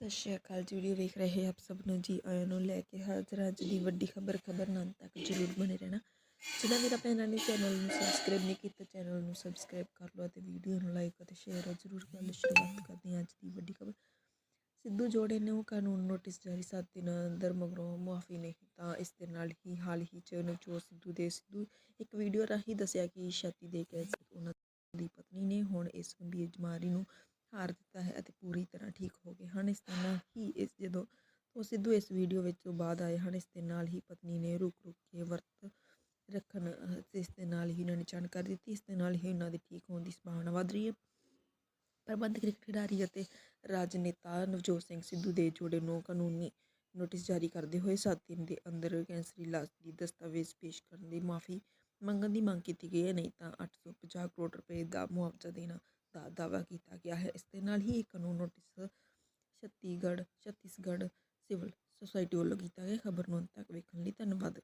ਸਤਿ ਸ਼੍ਰੀ ਅਕਾਲ ਜੀ, ਵੀਡੀਓ ਵੇਖ ਰਹੇ ਆਪ ਸਭ ਨੂੰ ਜੀ, ਆਇਆਂ ਨੂੰ ਲੈ ਕੇ ਹਾਜ਼ਰ ਅੱਜ ਦੀ ਵੱਡੀ ਖਬਰ ਖਬਰ ਨਾਲ ਤੱਕ ਜਰੂਰ ਬਣੇ ਰਹਿਣਾ। ਜਿਹਨਾਂ ਮੇਰਾ ਭੈਣਾਂ ਨੇ ਚੈਨਲ ਨੂੰ ਸਬਸਕ੍ਰਾਈਬ ਨਹੀਂ ਕੀਤਾ, ਚੈਨਲ ਨੂੰ ਸਬਸਕ੍ਰਾਈਬ ਕਰ ਲਓ ਅਤੇ ਵੀਡੀਓ ਨੂੰ ਲਾਈਕ ਅਤੇ ਸ਼ੇਅਰ ਜ਼ਰੂਰ ਕਰ ਲਓ। ਸ਼ੁਰੂਆਤ ਕਰਦੇ ਹਾਂ ਅੱਜ ਦੀ ਵੱਡੀ ਖਬਰ। ਸਿੱਧੂ ਜੋੜੇ ਨੇ ਉਹ ਕਾਨੂੰਨ ਨੋਟਿਸ ਜਾਰੀ ਸੱਤ ਦਿਨਾਂ ਅੰਦਰ ਮਗਰੋਂ ਮੁਆਫੀ ਨਹੀਂ ਤਾਂ ਇਸ ਦੇ ਨਾਲ ਹੀ ਹਾਲ ਹੀ ਚ ਨਵਜੋਤ ਸਿੱਧੂ ਦੇ ਸਿੱਧੂ ਇੱਕ ਵੀਡੀਓ ਰਾਹੀਂ ਦੱਸਿਆ ਕਿ ਛਾਤੀ ਦੇ ਕੈਂਸਰ ਉਹਨਾਂ ਦੀ ਪਤਨੀ ਨੇ। ਹੁਣ ਇਸ ਗੰਭੀਰ ਬਿਮਾਰੀ ਨੂੰ ਹਾਰ ਦਿੱਤਾ ਹੈ ਅਤੇ ਪੂਰੀ ਤਰ੍ਹਾਂ ਠੀਕ ਹੋ ਗਏ ਹਨ। ਇਸ ਦੇ ਹੀ ਇਸ ਜਦੋਂ ਉਹ ਸਿੱਧੂ ਇਸ ਵੀਡੀਓ ਵਿੱਚ ਬਾਅਦ ਆਏ ਹਨ ਇਸ ਦੇ ਨਾਲ ਹੀ ਪਤਨੀ ਨੇ ਰੁਕ ਰੁਕ ਕੇ ਵਰਤ ਰੱਖਣ ਅਹ, ਇਸ ਦੇ ਨਾਲ ਹੀ ਉਹਨਾਂ ਨੇ ਜਾਣਕਾਰੀ ਦਿੱਤੀ। ਇਸ ਦੇ ਨਾਲ ਹੀ ਉਹਨਾਂ ਦੇ ਠੀਕ ਹੋਣ ਦੀ ਸੰਭਾਵਨਾ ਵਧ ਰਹੀ ਹੈ। ਪ੍ਰਬੰਧਕ ਕ੍ਰਿਕਟ ਖਿਡਾਰੀ ਅਤੇ ਰਾਜਨੇਤਾ ਨਵਜੋਤ ਸਿੰਘ ਸਿੱਧੂ ਦੇ ਜੋੜੇ ਨੂੰ ਕਾਨੂੰਨੀ ਨੋਟਿਸ ਜਾਰੀ ਕਰਦੇ ਹੋਏ 7 ਦਿਨ ਦੇ ਅੰਦਰ ਕੈਂਸਰੀ ਲਾਸ਼ ਦੀ ਦਸਤਾਵੇਜ਼ ਪੇਸ਼ ਕਰਨ ਦੀ ਮਾਫੀ ਮੰਗਣ ਦੀ ਮੰਗ ਕੀਤੀ ਗਈ ਹੈ। ਨਹੀਂ ਤਾਂ 850 ਕਰੋੜ ਰੁਪਏ ਦਾ ਮੁਆਵਜ਼ਾ ਦੇਣਾ ਦਾ ਦਾਅਵਾ ਕੀਤਾ ਗਿਆ ਹੈ। ਇਸ ਦੇ ਨਾਲ ਹੀ ਇਹ ਕਾਨੂੰਨ notice Chhattisgarh Chhattisgarh civil society ਵੱਲੋਂ ਕੀਤਾ ਗਿਆ। ਖਬਰ ਨੂੰ ਅੰਤ ਤੱਕ ਵੇਖਣ ਲਈ ਧੰਨਵਾਦ।